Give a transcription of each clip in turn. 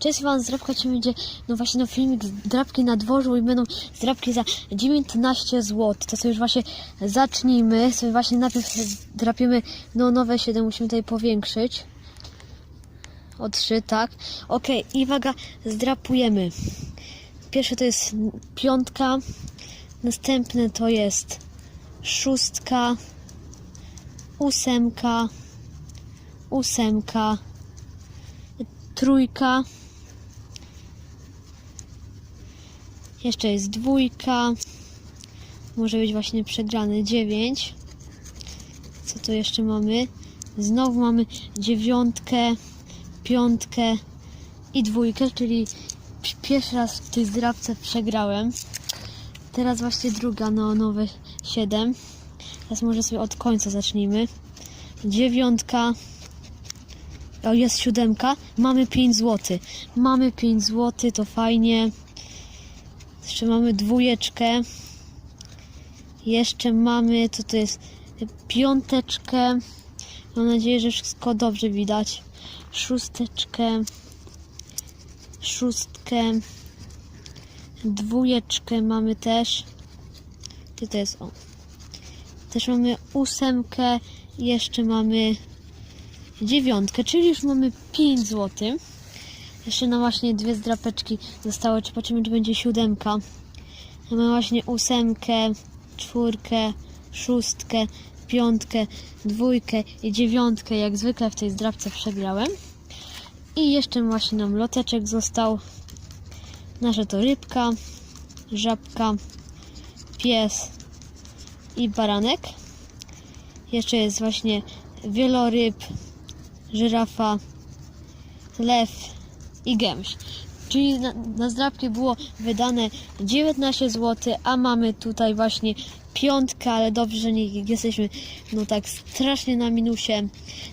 Cześć Wam, zdrabka Ci będzie, no właśnie no filmik z drapki na dworzu i będą zdrabki za 19 zł. To sobie już właśnie zacznijmy. Sobie właśnie najpierw drapiemy, no nowe 7 musimy tutaj powiększyć. O 3, tak. Okej, i uwaga, zdrapujemy. Pierwsze to jest piątka, następne to jest szóstka, ósemka, ósemka, trójka, jeszcze jest dwójka, może być właśnie przegrany dziewięć. Co tu jeszcze mamy? Znowu mamy dziewiątkę, piątkę i dwójkę, czyli pi- pierwszy raz w tej zdrabce przegrałem. Teraz właśnie druga, no nowe 7. Teraz może sobie od końca zacznijmy. Dziewiątka. O, jest siódemka. Mamy 5 zł. Mamy 5 zł, to fajnie. Jeszcze mamy dwójeczkę. Jeszcze mamy, co to jest? Piąteczkę. Mam nadzieję, że wszystko dobrze widać. Szósteczkę. Szóstkę. Dwójeczkę mamy też. Gdzie to jest? O. Też mamy ósemkę. Jeszcze mamy dziewiątkę, czyli już mamy 5 zł. Jeszcze nam właśnie dwie zdrapeczki zostały. Czy patrzymy, czy będzie siódemka. Mamy właśnie ósemkę, czwórkę, szóstkę, piątkę, dwójkę i dziewiątkę. Jak zwykle w tej zdrapce przegrałem. I jeszcze właśnie nam loteczek został. Nasze to rybka, żabka, pies i baranek. Jeszcze jest właśnie wieloryb, żyrafa, lew i gęś. Czyli na, na zdrabki było wydane 19 zł, a mamy tutaj właśnie piątkę, ale dobrze, że nie jesteśmy no tak strasznie na minusie.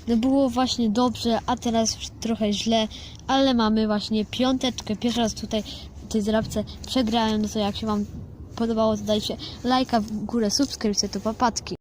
No było właśnie dobrze, a teraz trochę źle, ale mamy właśnie piąteczkę. Pierwszy raz tutaj w tej zdrabce przegrałem, no to jak się Wam podobało, to dajcie lajka w górę, subskrypcję, to papatki.